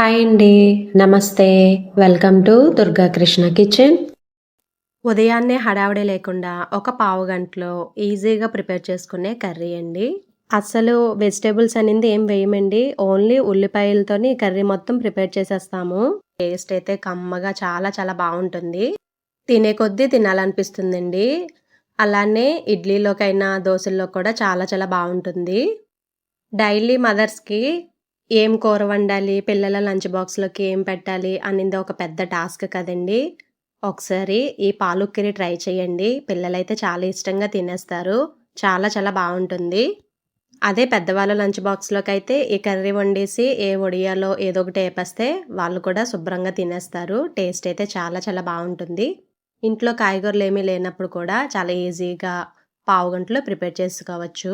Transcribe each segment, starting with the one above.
Hi అండి నమస్తే welcome to Durga Krishna kitchen ఉదయాన్నే హడావిడి లేకుండా ఒక పావు గంటలో ఈజీగా ప్రిపేర్ చేసుకునే కర్రీ అండి. అసలు వెజిటేబుల్స్ అనేది ఏం వేయమండి. ఓన్లీ ఉల్లిపాయలతోని కర్రీ మొత్తం ప్రిపేర్ చేసేస్తాము. టేస్ట్ అయితే కమ్మగా చాలా చాలా బాగుంటుంది. తినే కొద్దీ తినాలనిపిస్తుందండి. అలానే ఇడ్లీలోకైనా దోశల్లో కూడా చాలా చాలా బాగుంటుంది. డైలీ మదర్స్కి ఏం కూర వండాలి పిల్లల లంచ్ బాక్స్లోకి ఏం పెట్టాలి అనేది ఒక పెద్ద టాస్క్ కదండి. ఒకసారి ఈ పాలుక్కిరి ట్రై చేయండి. పిల్లలైతే చాలా ఇష్టంగా తినేస్తారు. చాలా చాలా బాగుంటుంది. అదే పెద్దవాళ్ళ లంచ్ బాక్స్లోకి అయితే ఈ కర్రీ వండేసి ఏ ఒడియాలో ఏదో ఒకటి వేపేస్తే వాళ్ళు కూడా శుభ్రంగా తినేస్తారు. టేస్ట్ అయితే చాలా చాలా బాగుంటుంది. ఇంట్లో కాయగూరలు ఏమీ లేనప్పుడు కూడా చాలా ఈజీగా పావు గంటలో ప్రిపేర్ చేసుకోవచ్చు.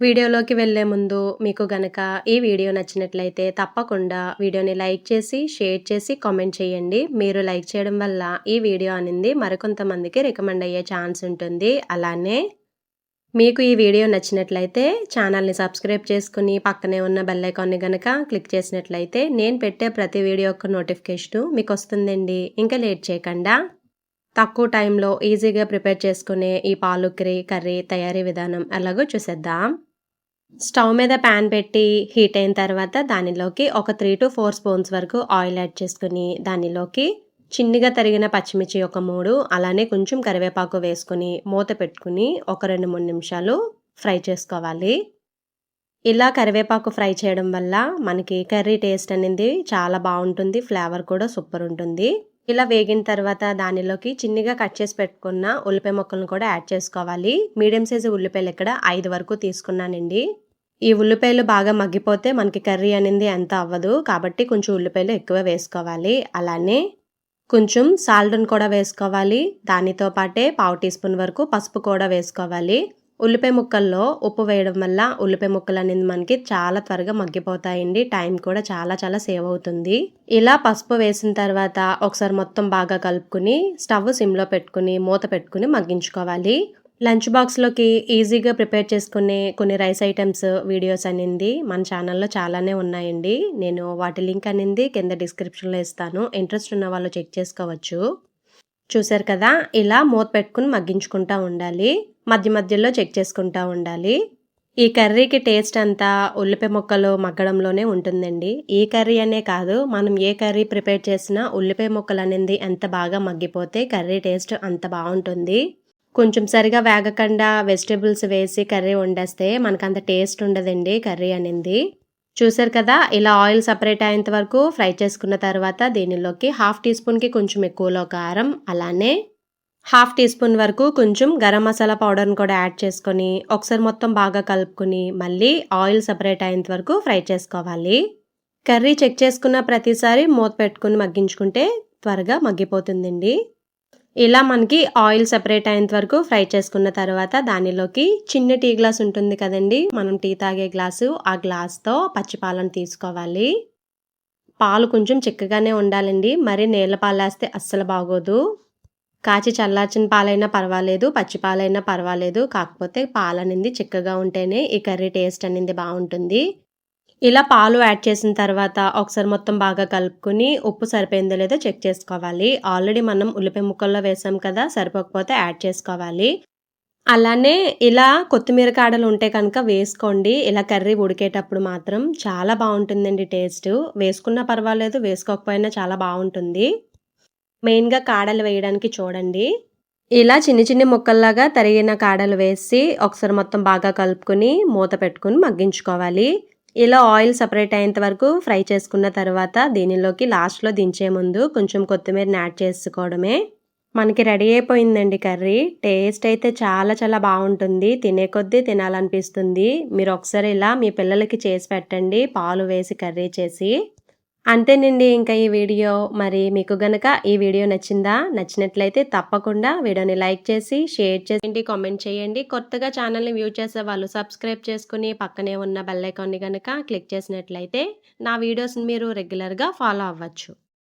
వీడియోలోకి వెళ్ళే ముందు మీకు గనక ఈ వీడియో నచ్చినట్లయితే తప్పకుండా వీడియోని లైక్ చేసి షేర్ చేసి కామెంట్ చేయండి. మీరు లైక్ చేయడం వల్ల ఈ వీడియో అనేది మరికొంతమందికి రికమెండ్ అయ్యే ఛాన్స్ ఉంటుంది. అలానే మీకు ఈ వీడియో నచ్చినట్లయితే ఛానల్ని సబ్స్క్రైబ్ చేసుకుని పక్కనే ఉన్న బెల్ ఐకాన్ని గనక క్లిక్ చేసినట్లయితే నేను పెట్టే ప్రతి వీడియో యొక్క నోటిఫికేషన్ మీకు వస్తుందండి ఇంకా లేట్ చేయకుండా తక్కువ టైంలో ఈజీగా ప్రిపేర్ చేసుకునే ఈ పాలుకరి కర్రీ తయారీ విధానం ఎలాగో చూసేద్దాం. స్టవ్ మీద ప్యాన్ పెట్టి హీట్ అయిన తర్వాత దానిలోకి ఒక త్రీ టు ఫోర్ స్పూన్స్ వరకు ఆయిల్ యాడ్ చేసుకుని దానిలోకి చిన్నగా తరిగిన పచ్చిమిర్చి ఒక మూడు అలానే కొంచెం కరివేపాకు వేసుకుని మూత పెట్టుకుని ఒక రెండు మూడు నిమిషాలు ఫ్రై చేసుకోవాలి. ఇలా కరివేపాకు ఫ్రై చేయడం వల్ల మనకి కర్రీ టేస్ట్ అనేది చాలా బాగుంటుంది ఫ్లేవర్ కూడా సూపర్ ఉంటుంది. ఇలా వేగిన తర్వాత దానిలోకి చిన్నగా కట్ చేసి పెట్టుకున్న ఉల్లిపాయ ముక్కలను కూడా యాడ్ చేసుకోవాలి. మీడియం సైజు ఉల్లిపాయలు ఇక్కడ ఐదు వరకు తీసుకున్నానండి. ఈ ఉల్లిపాయలు బాగా మగ్గిపోతే మనకి కర్రీ అనేది ఎంత అవ్వదు. కాబట్టి కొంచెం ఉల్లిపాయలు ఎక్కువ వేసుకోవాలి. అలానే కొంచెం సాల్ట్ని కూడా వేసుకోవాలి. దానితో పాటే పావు టీ స్పూన్ వరకు పసుపు కూడా వేసుకోవాలి. ఉల్లిపాయ ముక్కల్లో ఉప్పు వేయడం వల్ల ఉల్లిపాయ ముక్కలు అనేది మనకి చాలా త్వరగా మగ్గిపోతాయండి. టైం కూడా చాలా చాలా సేవ్ అవుతుంది. ఇలా పసుపు వేసిన తర్వాత ఒకసారి మొత్తం బాగా కలుపుకుని స్టవ్ సిమ్లో పెట్టుకుని మూత పెట్టుకుని మగ్గించుకోవాలి. లంచ్ బాక్స్లోకి ఈజీగా ప్రిపేర్ చేసుకునే కొన్ని రైస్ ఐటమ్స్ వీడియోస్ అనింది మన ఛానల్లో చాలానే ఉన్నాయండి. నేను వాటి లింక్ అనింది కింద డిస్క్రిప్షన్లో ఇస్తాను. ఇంట్రెస్ట్ ఉన్న వాళ్ళు చెక్ చేసుకోవచ్చు. చూసారు కదా? ఇలా మూత పెట్టుకుని మగ్గించుకుంటూ ఉండాలి. మధ్య మధ్యలో చెక్ చేసుకుంటా ఉండాలి. ఈ కర్రీకి టేస్ట్ అంతా ఉల్లిపాయ ముక్కలు మగ్గడంలోనే ఉంటుందండి. ఈ కర్రీ అనే కాదు మనం ఏ కర్రీ ప్రిపేర్ చేసినా ఉల్లిపాయ ముక్కలు అనేది ఎంత బాగా మగ్గిపోతే కర్రీ టేస్ట్ అంత బాగుంటుంది. కొంచెం సరిగా వేగకుండా వెజిటేబుల్స్ వేసి కర్రీ వండేస్తే మనకంత టేస్ట్ ఉండదండి కర్రీ అనేది. చూసారు కదా ఇలా ఆయిల్ సపరేట్ అయ్యేంత వరకు ఫ్రై చేసుకున్న తర్వాత దీనిలోకి హాఫ్ టీ స్పూన్కి కొంచెం ఎక్కువలో కారం అలానే హాఫ్ టీ స్పూన్ వరకు కొంచెం గరం మసాలా పౌడర్ని కూడా యాడ్ చేసుకొని ఒకసారి మొత్తం బాగా కలుపుకొని మళ్ళీ ఆయిల్ సపరేట్ అయ్యేంత వరకు ఫ్రై చేసుకోవాలి. కర్రీ చెక్ చేసుకున్న ప్రతిసారి మూత పెట్టుకుని మగ్గించుకుంటే త్వరగా మగ్గిపోతుందండి. ఇలా మనకి ఆయిల్ సెపరేట్ అయ్యేంత వరకు ఫ్రై చేసుకున్న తర్వాత దానిలోకి చిన్న టీ గ్లాస్ ఉంటుంది కదండి. మనం టీ తాగే గ్లాసు. ఆ గ్లాస్తో పచ్చిపాలను తీసుకోవాలి. పాలు కొంచెం చిక్కగానే ఉండాలండి. మరి నీళ్ళ పాలు వేస్తే అస్సలు బాగోదు. కాచి చల్లార్చిన పాలైనా పర్వాలేదు పచ్చి పాలైనా పర్వాలేదు. కాకపోతే పాలు అనేది చిక్కగా ఉంటేనే ఈ కర్రీ టేస్ట్ అనేది బాగుంటుంది. ఇలా పాలు యాడ్ చేసిన తర్వాత ఒకసారి మొత్తం బాగా కలుపుకుని ఉప్పు సరిపోయిందో లేదో చెక్ చేసుకోవాలి. ఆల్రెడీ మనం ఉల్లిపాయ ముక్కల్లో వేసాం కదా సరిపోకపోతే యాడ్ చేసుకోవాలి. అలానే ఇలా కొత్తిమీర కాడలు ఉంటే కనుక వేసుకోండి. ఇలా కర్రీ ఉడికేటప్పుడు మాత్రం చాలా బాగుంటుందండి టేస్ట్. వేసుకున్నా పర్వాలేదు వేసుకోకపోయినా చాలా బాగుంటుంది. మెయిన్గా కాడలు వేయడానికి చూడండి. ఇలా చిన్ని చిన్ని ముక్కల్లాగా తరిగిన కాడలు వేసి ఒకసారి మొత్తం బాగా కలుపుకొని మూత పెట్టుకుని మగ్గించుకోవాలి. ఇలా ఆయిల్ సపరేట్ అయ్యేంత వరకు ఫ్రై చేసుకున్న తర్వాత దీనిలోకి లాస్ట్లో దించే ముందు కొంచెం కొత్తిమీరని యాడ్ చేసుకోవడమే. మనకి రెడీ అయిపోయిందండి కర్రీ. టేస్ట్ అయితే చాలా చాలా బాగుంటుంది. తినే కొద్దీ తినాలనిపిస్తుంది. మీరు ఒకసారి ఇలా మీ పిల్లలకి చేసి పెట్టండి. పాలు వేసి కర్రీ చేసి. అంతేనండి. ఇంకా ఈ వీడియో మరి మీకు గనక ఈ వీడియో నచ్చిందా నచ్చినట్లయితే తప్పకుండా వీడియోని లైక్ చేసి షేర్ చేసి కామెంట్ చేయండి. కొత్తగా ఛానల్ని వ్యూ చేసే వాళ్ళు సబ్స్క్రైబ్ చేసుకుని పక్కనే ఉన్న బెల్ ఐకాన్ని కనుక క్లిక్ చేసినట్లయితే నా వీడియోస్ని మీరు రెగ్యులర్గా ఫాలో అవ్వచ్చు.